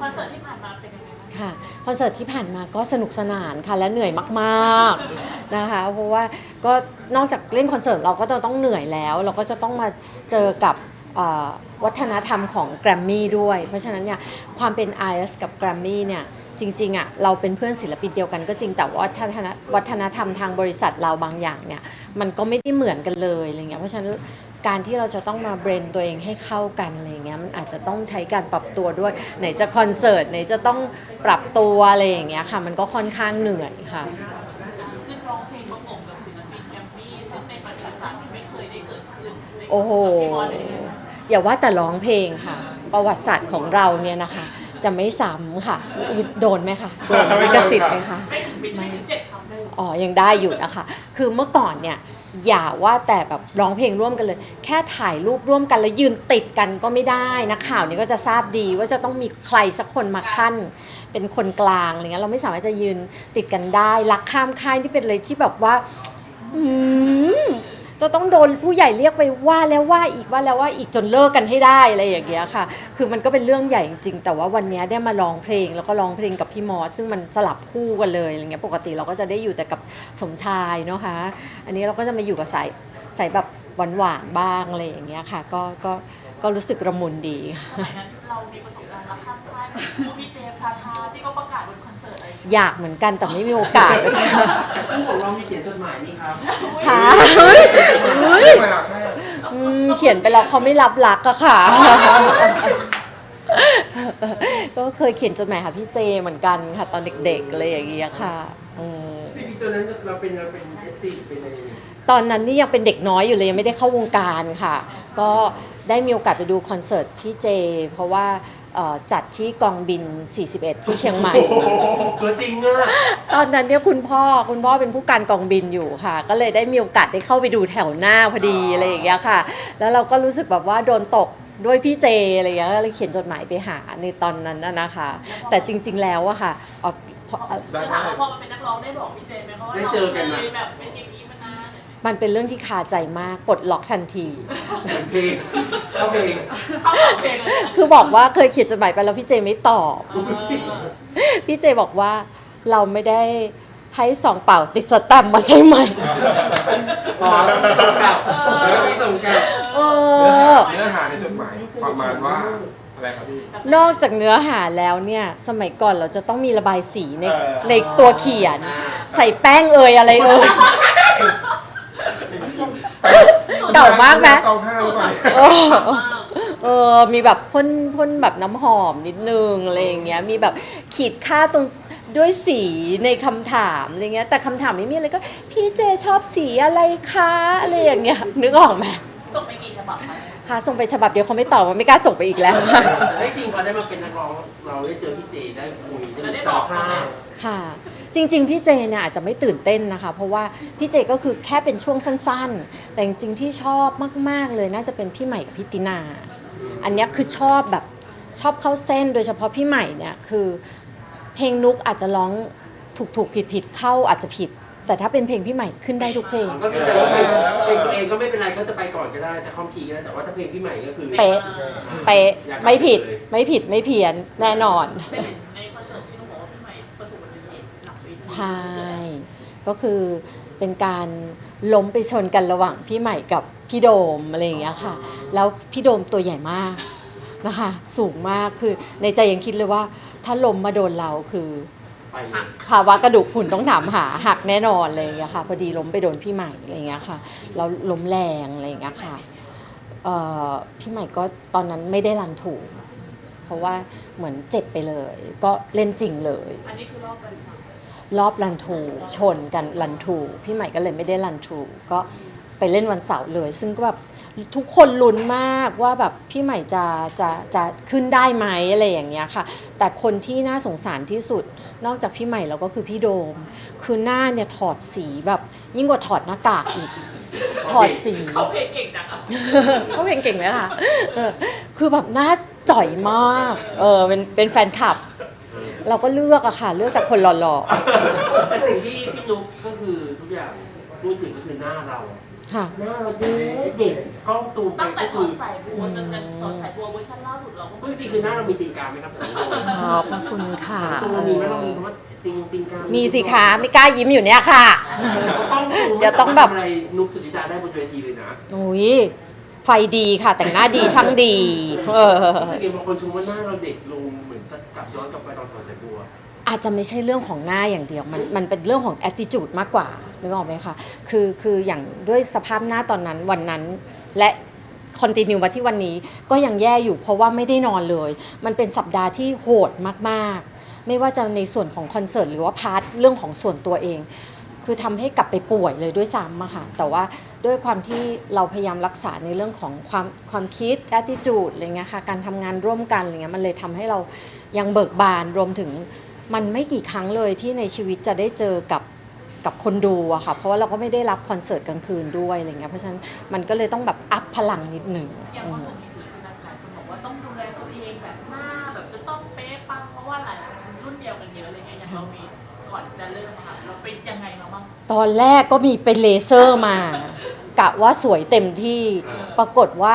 คอนเสิร์ตที่ผ่านมาเป็นยังไงบ้างค่ะคอนเสิร์ตที่ผ่านมาก็สนุกสนานค่ะและเหนื่อยมากๆนะคะเพราะว่าก็นอกจากเล่นคอนเสิร์ตเราก็จะต้องเหนื่อยแล้ว เราก็จะต้องมาเจอกับเอ่อวัฒนธรรมของแกรมมี่ด้วย เพราะฉะนั้นเนี่ยความเป็น IS กับแกรมมี่เนี่ยจริงๆอะเราเป็นเพื่อนศิลปินเดียวกันก็จริงแต่ว่าวัฒนวัฒนธรรมทางบริษัทเราบางอย่างเนี่ยมันก็ไม่ได้เหมือนกันเลยอะไรเงี้ยเพราะฉะนั้น การที่เราจะต้องมาเบรนตัวเองให้เข้ากันอะไรเงี้ยมันอาจจะต้องใช้การปรับตัวด้วย ไหนจะคอนเสิร์ตไหนจะต้องปรับตัวอะไรอย่างเงี้ยค่ะ มันก็ค่อนข้างเหนื่อยค่ะขึ้นร้องเพลงประกบกับศิลปินแกรมมี่ซึ่งในประวัติศาสตร์มันไม่เคยได้เกิดขึ้นในโอ้โหพี่บอลเลยนะอย่าว่าแต่ร้องเพลงค่ะ ประวัติศาสตร์ของเราเนี่ยนะคะ จะไม่ซ้ำค่ะ โดนไหมคะโดนลิขสิทธิ์ไหมคะไม่ถึงไม่ถึงเจ็ดคำเลยอ๋อยังได้อยู่นะคะ คือเมื่อก่อนเนี่ย อย่าว่าแต่แบบร้องเพลงร่วมกันเลย แค่ถ่ายรูปร่วมกันแล้วยืนติดกันก็ไม่ได้นักข่าวนี่ก็จะทราบดีว่าจะต้องมีใครสักคนมาขั้น เป็นคนกลางอะไรเงี้ยเราไม่สามารถจะยืนติดกันได้รักข้ามค่ายที่เป็นเลยที่แบบว่า อืม จะต้องโดนผู้ใหญ่เรียกไปว่าแล้วว่าอีกว่าแล้วว่าอีกจนเลิกกันให้ได้อะไรอย่างเงี้ยค่ะ คือมันก็เป็นเรื่องใหญ่จริงๆแต่ว่าวันนี้ได้มาร้องเพลงแล้วก็ร้องเพลงกับพี่มอสซึ่งมันสลับคู่กันเลยอะไรเงี้ยปกติเราก็จะได้อยู่แต่กับสมชายเนาะคะ อันนี้เราก็จะมาอยู่กับสายสายแบบหวานๆบ้างอะไรอย่างเงี้ยค่ะ ก็ก็ก็รู้สึกระมุนดี สมัยนั้นเรามีประสบการณ์รักข้ามค่ายกับพี่เจ อนเสิร์ตอะไรอย่างเงี้ยอยากเหมือนกันแต่ไม่มีโอกาสคู่ของเรามีเขียนจดหมายนี่ครับค่ะเฮ้ยเฮ้ยไม่อะใช่อืมเขียนไปแล้วเขาไม่รับรักอะค่ะ ก็เคยเขียนจดหมายหาพี่เจเหมือนกันค่ะ ตอนเด็กๆอะไรอย่างเงี้ยค่ะอืมพี่บิ๊กตอนนั้นเราเป็นเราเป็นเอฟซีเป็นอะไรตอนนั้นนี่ยังเป็นเด็กน้อยอยู่เลยยังไม่ได้เข้าวงการค่ะ ก็ได้มีโอกาสไปดูคอนเสิร์ตพี่เจ เพราะว่า เอ่อจัดที่กองบิน 41 ที่เชียงใหม่ตัวจริงอะ ตอนนั้นเนี่ยคุณพ่อคุณพ่อเป็นผู้การกองบินอยู่ค่ะ ก็เลยได้มีโอกาสได้เข้าไปดูแถวหน้าพอดีอะไรอย่างเงี้ยค่ะ แล้วเราก็รู้สึกแบบว่าโดนตกด้วยพี่เจอะไรอย่างเงี้ยก็เลยเขียนจดหมายไปหาในตอนนั้นน่ะนะคะ แต่จริง ๆ แล้วอะค่ะเอ่อพอ ได้จะไหมถามว่าพอมาเป็นนักร้องได้บอกพี่เจมส์ไหมเพราะว่าเราเคยแบบเป็นอย่างนี้ มานานมันเป็นเรื่องที่คาใจมากปลดล็อกทันทีเป็นเพลงเข้าเพลงเข้าสองเพลงเลย คือบอกว่าเคยเขียนจดหมายไปแล้วพี่เจไม่ตอบเออพี่เจบอกว่าเราไม่ได้ให้ซองเปล่าติดสแตมป์มาใช่ไหม อ๋อส่งกลับแล้วมีส่งกลับเอเนื้ออหาเนื้อหาในจดหมายประมาณว่าอะไรครับพี่ นอกจากเนื้อหาแล้วเนี่ย สมัยก่อนเราจะต้องมีระบายสีในเออ ในตัวเขียน ใส่แป้งเอยอะไรเอย เก่ามากไหมเตาผ้าหรือเปล่าเออเออมีแบบพ่นพ่นแบบน้ำหอมนิดนึงอะไรอย่างเงี้ย มีแบบขีดค่าตรงด้วยสีในคำถามอะไรเงี้ย แต่คำถามไม่มีอะไรก็ พี่เจชอบสีอะไรคะอะไรอย่างเงี้ยนึกออกไหมส่งไปกี่ฉบับคะค่ะส่งไปฉบับเดียวเขาไม่ตอบว่าไม่กล้าส่งไปอีกแล้วค่ะไอ้จริงพอได้มาเป็นนักร้องเราได้เจอพี่เจได้คุยแล้วได้สาบอกรเขาภาไหมพค่ะ จริง ๆ พี่เจเนี่ยอาจจะไม่ตื่นเต้นนะคะ เพราะว่าพี่เจก็คือแค่เป็นช่วงสั้น ๆ แต่จริงๆที่ชอบมาก ๆ เลยน่าจะเป็นพี่ใหม่กับพี่ตินา อันเนี้ยคือชอบแบบชอบเข้าเส้นโดยเฉพาะพี่ใหม่เนี่ยคือ เพลงนุกอาจจะร้องถูกถูกผิดผิดๆเข้าอาจจะผิด แต่ถ้าเป็นเพลงพี่ใหม่ขึ้นได้ทุกเพลง ก็คือแต่ว่าเพลงเพลงตัวเองก็ไม่เป็นไรเขาจะไปก่อนก็ได้แต่คอมพีก็ได้แต่ว่าถ้าเพลงพี่ใหม่ก็คือเป๊ะ เป๊ะไม่ผิดไม่ผิดไม่เพี้ยนแน่นอนได้เห็นในคอนเสิร์ตที่นุ้บอก ใช่ ก็คือเป็นการล้มไปชนกันระหว่างพี่ใหม่กับพี่โดมอะไรอย่างเงี้ยค่ะ แล้วพี่โดมตัวใหญ่มากนะคะ สูงมากคือในใจยังคิดเลยว่า ถ้าล้มมาโดนเราคือไปเลยภาวะกระดูกพรุนต้องถามหาหักแน่นอนอะไรอย่างเงี้ยค่ะ พอดีล้มไปโดนพี่ใหม่อะไรอย่างเงี้ยค่ะแล้วล้มแรงอะไรอย่างเงี้ยค่ะเอ่อพี่ใหม่ก็ตอนนั้นไม่ได้รันถูก เพราะว่าเหมือนเจ็บไปเลย ก็เล่นจริงเลย อันนี้คือรอบวันเสาร์ รอบรันทูชนกันรันทูพี่ใหม่ก็เลยไม่ได้รันทูก็ไปเล่นวันเสาร์เลย ซึ่งก็แบบทุกคนลุ้นมากว่าแบบพี่ใหม่จะจะจะขึ้นได้ไหมอะไรอย่างเงี้ยค่ะ แต่คนที่น่าสงสารที่สุด นอกจากพี่ใหม่แล้วก็คือพี่โดม คือหน้าเนี่ยถอดสีแบบยิ่งกว่าถอดหน้ากากอีกถอดสีเขาเพลงเก่งจังอะเขาเพลงเก่งไหมคะเออคือแบบหน้าจ่อยมากเออเป็นเป็นแฟนคลับ เราก็เลือกอะค่ะ เลือกแต่คนหล่อๆแต่สิ่งที่พี่นุ๊กก็คือทุกอย่างพูดถึงก็คือหน้าเราใค่ะ หน้าเราเด็กเด็กกล้องซูมไปตั้งแต่ก็ถคืออนสายบัวจนเป็นถอนสายบัวเวอร์ชันล่าสุดเราก็จริงๆคือหน้าเรามีตีนกาไหมครับขอบคุณค่ะตรงมีไหมเรามีคำว่าตีนตีนกามีมีสิคะไม่กล้ายิ้มอยู่เนี่ยค่ะ กล้องซูมเดี๋ยวต้องแบบ ไม่สามารถทำอะไรนุกสุธิดาได้บนเวทีเลยนะอุ้ยไฟดีค่ะ แต่งหน้าดีช่างดี เออ รู้สึกยังบางคนชมว่าหน้าเราเด็กลง เหมือนสักลับย้อนกลับไปตอนถอนสายบัว อาจจะไม่ใช่เรื่องของหน้าอย่างเดียว มันมันเป็นเรื่องของ attitude มากกว่านึกออกไหมคะคือคืออย่างด้วยสภาพหน้าตอนนั้นวันนั้นและคอนติเนียมาที่วันนี้ก็ยังแย่อยู่เพราะว่าไม่ได้นอนเลย มันเป็นสัปดาห์ที่โหดมากๆ ไม่ว่าจะในส่วนของคอนเสิร์ตหรือว่าพาร์ทเรื่องของส่วนตัวเอง คือทำให้กลับไปป่วยเลยด้วยซ้ำอะค่ะแต่ว่าด้วยความที่เราพยายามรักษาในเรื่องของความความคิด attitude อะไรเงี้ยค่ะการทำงานร่วมกันอะไรเงี้ยมันเลยทำให้เรายังเบิกบานรวมถึงมันไม่กี่ครั้งเลยที่ในชีวิตจะได้เจอกับกับคนดูอะค่ะ เพราะว่าเราก็ไม่ได้รับคอนเสิร์ตกลางคืนด้วยอะไรเงี้ยเพราะฉะนั้นมันก็เลยต้องแบบอัพพลังนิดหนึ่งอย่างคอนเสิร์ต ตอนแรกก็มีเป็นเลเซอร์มา กะว่าสวยเต็มที่ปรากฏว่า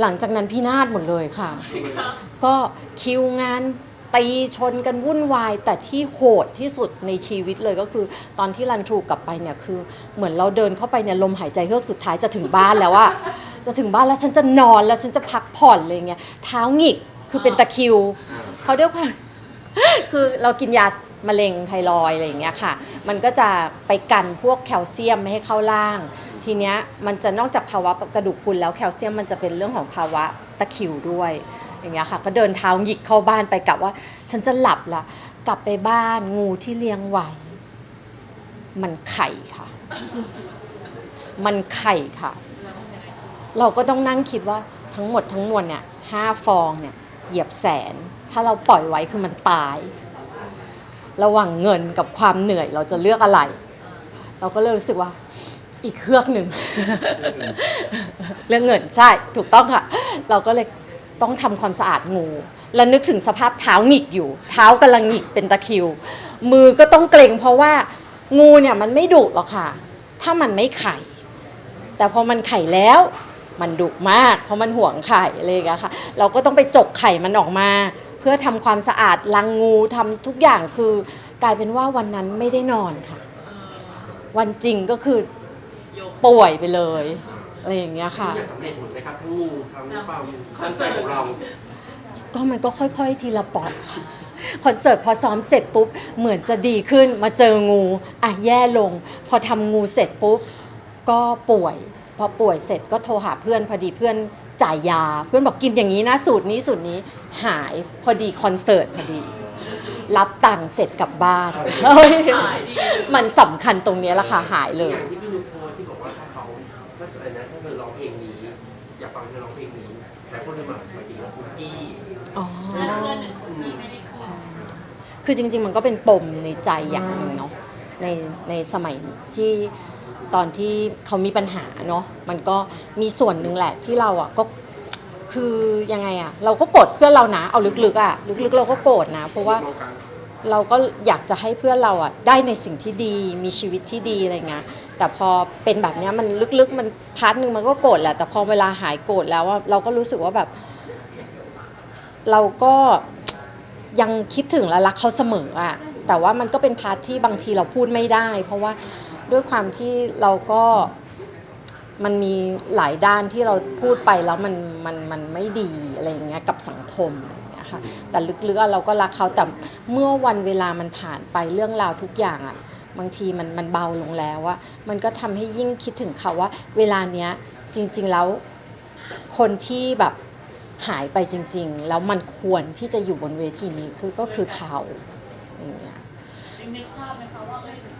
หลังจากนั้นพี่นาดหมดเลยค่ะ ก็คิวงานตีชนกันวุ่นวาย แต่ที่โหดที่สุดในชีวิตเลยก็คือ ตอนที่รันทรูกลับไปเนี่ยคือ เหมือนเราเดินเข้าไปเนี่ยลมหายใจเฮือกสุดท้ายจะถึงบ้านแล้วว่าจะถึงบ้านแล้วฉันจะนอนแล้วฉันจะพักผ่อนเลยเงี้ยเท้าหงิกคือเป็นตะคริวเขาด้วยความคือเรากินยา มะเร็งไทรอยอะไรอย่างเงี้ยค่ะ มันก็จะไปกันพวกแคลเซียมไม่ให้เข้าร่าง ทีเนี้ยมันจะนอกจากภาวะกระดูกพรุนแล้วแคลเซียมมันจะเป็นเรื่องของภาวะตะคริวด้วย อย่างเงี้ยค่ะ ก็เดินเท้าหยิกเข้าบ้านไปกลับว่า ฉันจะหลับละกลับไปบ้านงูที่เลี้ยงไว้มันไข่ค่ะ มันไข่ค่ะ เราก็ต้องนั่งคิดว่าทั้งหมดทั้งมวลเนี่ยห้าฟองเนี่ยเหยียบแสน ถ้าเราปล่อยไว้คือมันตาย ระหว่างเงินกับความเหนื่อยเราจะเลือกอะไร เราก็เลยรู้สึกว่าอีกเครือกหนึ่ง เรื่องเงินใช่ถูกต้องค่ะ เราก็เลยต้องทำความสะอาดงู แล้วนึกถึงสภาพเท้าหงิกอยู่ เท้ากำลังหงิกเป็นตะคิว มือก็ต้องเกรงเพราะว่างูเนี่ยมันไม่ดุหรอกค่ะ ถ้ามันไม่ไข่ แต่พอมันไข่แล้ว มันดุมาก เพราะมันห่วงไข่อะไรอย่างเงี้ยค่ะ เราก็ต้องไปจกไข่มันออกมา เพื่อทำความสะอาดลังงูทำทุกอย่างคือกลายเป็นว่าวันนั้นไม่ได้นอนค่ะ วันจริงก็คือโยกป่วยไปเลยอะไรอย่างเงี้ยค่ะ อย่างสำเร็จหมดเลยครับทั้งงูทั้งความตั้งใจของเรา ก็มันก็ค่อยๆ ทีละปอดค่ะคอนเสิร์ตพอซ้อมเสร็จปุ๊บ เหมือนจะดีขึ้นมาเจองูอะแย่ลง พอทำงูเสร็จปุ๊บ ก็ป่วย พอป่วยเสร็จก็โทรหาเพื่อนพอดีเพื่อน จ่ายยา เพื่อนบอกกินอย่างนี้นะสูตรนี้สูตรนี้หายพอดีคอนเสิร์ตพอดี รับตังค์เสร็จกลับบ้านเฮ้ยหายดีมันสำคัญตรงเนี้ยแหละค่ะหายเลย อย่างที่พี่นุ๊กโพสต์ที่บอกว่าถ้าเขาถ้าอะไรนะถ้าเธอร้องเพลงนี้ อยากฟังเธอร้องเพลงนี้แต่คนเลยมาหมายถึงว่าคุกกี้อ๋อเพื่อนเพื่อนหนึ่งคนที่ไม่ได้ขึ้น คือจริงๆ มันก็เป็นปมในใจอย่างหนึ่งเนาะในในสมัยที่ ตอนที่เขามีปัญหาเนาะมันก็มีส่วนหนึ่งแหละที่เราอะก็คือยังไงอะ เราก็โกรธเพื่อนเรานะเอาลึกๆอะลึกๆ เราก็โกรธนะ เพราะว่าเราก็อยากจะให้เพื่อนเราอะได้ในสิ่งที่ดีมีชีวิตที่ดีอะไรเงี้ยแต่พอเป็นแบบเนี้ยมันลึกๆ มันพาร์ทหนึ่งมันก็โกรธแหละแต่พอเวลาหายโกรธแล้วอะเราก็รู้สึกว่าแบบ เราก็ยังคิดถึงและรักเขาเสมออะแต่ว่ามันก็เป็นพาร์ทที่บางทีเราพูดไม่ได้ เพราะว่า ด้วยความที่เราก็มันมีหลายด้านที่เราพูดไปแล้วมันมันมันไม่ดีอะไรอย่างเงี้ยกับสังคมอะไรอย่างเงี้ยค่ะแต่ลึกๆเราก็รักเขาแต่เมื่อวันเวลามันผ่านไปเรื่องราวทุกอย่างอะบางทีมันมันเบาลงแล้วอะมันก็ทำให้ยิ่งคิดถึงเขาว่า เวลาเนี้ยจริง ๆแล้วคนที่แบบหายไปจริง ๆ แล้วมันควรที่จะอยู่บนเวทีนี้คือก็คือเขาอย่างเงี้ยจริงนึกภาพไหมคะว่าเอ้ยถ้าสมมติว่า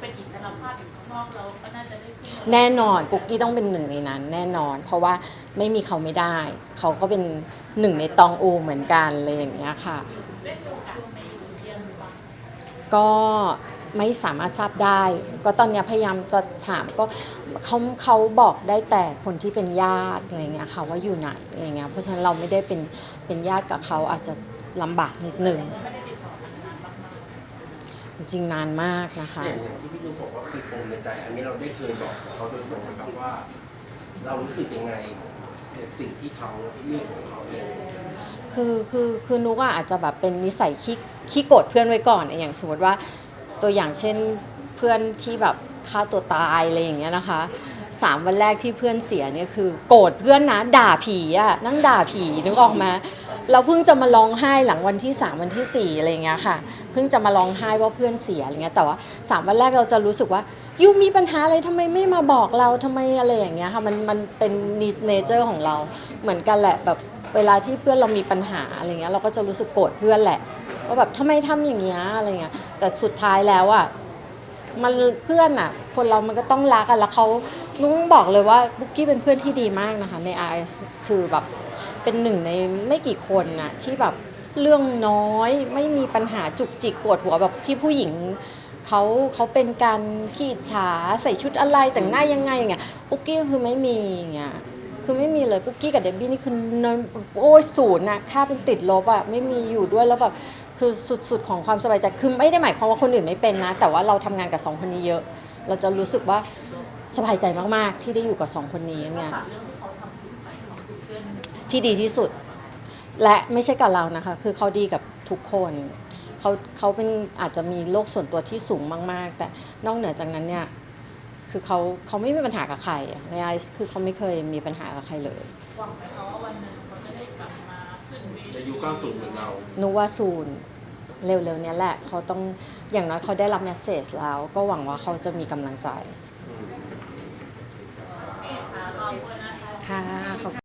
เป็นอิสรภาพอยู่ข้างนอกเราก็น่าจะได้ขึ้นแน่นอนปุ๊กกี้ต้องเป็นหนึ่งในนั้น แน่นอน เพราะว่าไม่มีเขาไม่ได้ เขาก็เป็นหนึ่งในตองอูเหมือนกันเลยอย่างเงี้ยค่ะ ได้มีโอกาสไปเยี่ยมหรือเปล่าก็ไม่สามารถทราบได้ ก็ตอนเนี้ยพยายามจะถามก็เขาเขาบอกได้แต่คนที่เป็นญาติอะไรเงี้ยค่ะว่าอยู่ไหนอะไรเงี้ยเพราะฉะนั้นเราไม่ได้เป็นเป็นญาติกับเขาอาจจะลำบากนิดนึงไม่ได้ติดต่อกันนานมากน ริงๆนานมากนะคะ อย่างอย่างที่พี่นุ๊กบอกว่าคือปมในใจ อันนี้เราได้เคยบอกเขาโดยตรงนะครับว่า เรารู้สึกยังไงกับสิ่งที่เขาเรื่องของเขาเองคือคือคือนุกอะอาจจะแบบเป็นนิสัยขี้ขี้โกรธเพื่อนไว้ก่อนอย่างสมมติว่าตัวอย่างเช่นเพื่อนที่แบบฆ่าตัวตายอะไรอย่างเงี้ยนะคะสามวันแรกที่เพื่อนเสียเนี่ยคือ โกรธเพื่อนนะด่าผีอะนั่งด่าผีนึกออกมา เราเพิ่งจะมาร้องไห้หลังวันที่สามวันที่สี่อะไรเงี้ยค่ะ เพิ่งจะมาร้องไห้ว่าเพื่อนเสียอะไรเงี้ยแต่ว่าสามวันแรกเราจะรู้สึกว่ายูมีปัญหาอะไรทำไมไม่มาบอกเราทำไมอะไรอย่างเงี้ยค่ะมันมันเป็นเนเจอร์ของเราเหมือนกันแหละแบบเวลาที่เพื่อนเรามีปัญหาอะไรเงี้ยเราก็จะรู้สึกโกรธเพื่อนแหละว่าแบบทำไมทำอย่างเงี้ยอะไรเงี้ยแต่สุดท้ายแล้วอะมันเพื่อนอะ คนเรามันก็ต้องรักอะแล้วเขานุ้งบอกเลยว่าบุ๊กกี้เป็นเพื่อนที่ดีมากนะคะใน RS คือแบบ เป็นหนึ่งในไม่กี่คนนะที่แบบเรื่องน้อยไม่มีปัญหาจุกจิกปวดหัวแบบที่ผู้หญิงเขาเขาเป็นการขี้อิจฉาใส่ชุดอะไรแต่งหน้ายังไงอย่างเงี้ยปุ๊กกี้คือไม่มีอย่างเงี้ยคือไม่มีเลยปุ๊กกี้กับเดบบี้นี่คือเนนโอ้ยศูนย์อะค่าเป็นติดลบอะไม่มีอยู่ด้วยแล้วแบบคือสุดๆของความสบายใจคือไม่ได้หมายความว่าคนอื่นไม่เป็นนะ แต่ว่าเราทำงานกับสองคนนี้เยอะ เราจะรู้สึกว่าสบายใจมากๆ ที่ได้อยู่กับสองคนนี้เนี่ย ที่ดีที่สุด และไม่ใช่กับเรานะคะ คือเขาดีกับทุกคนเขาเขาเป็นอาจจะมีโลกส่วนตัวที่สูงมาก ๆ แต่นอกเหนือจากนั้นเนี่ยคือเขาเขาไม่มีปัญหากับใครอะในไอซ์คือเขาไม่เคยมีปัญหากับใครเลยหวังไหมคะว่าวันหนึ่งเขาจะได้กลับมาขึ้นเวในทียุค90เหมือนเรานุว่าซูนเร็วๆเนี้ยแหละเขาต้องอย่างน้อยเขาได้รับเมสเซจแล้ว ก็หวังว่าเขาจะมีกำลังใจโอเคค่ะขอบคุณนะคะค่ะขอบ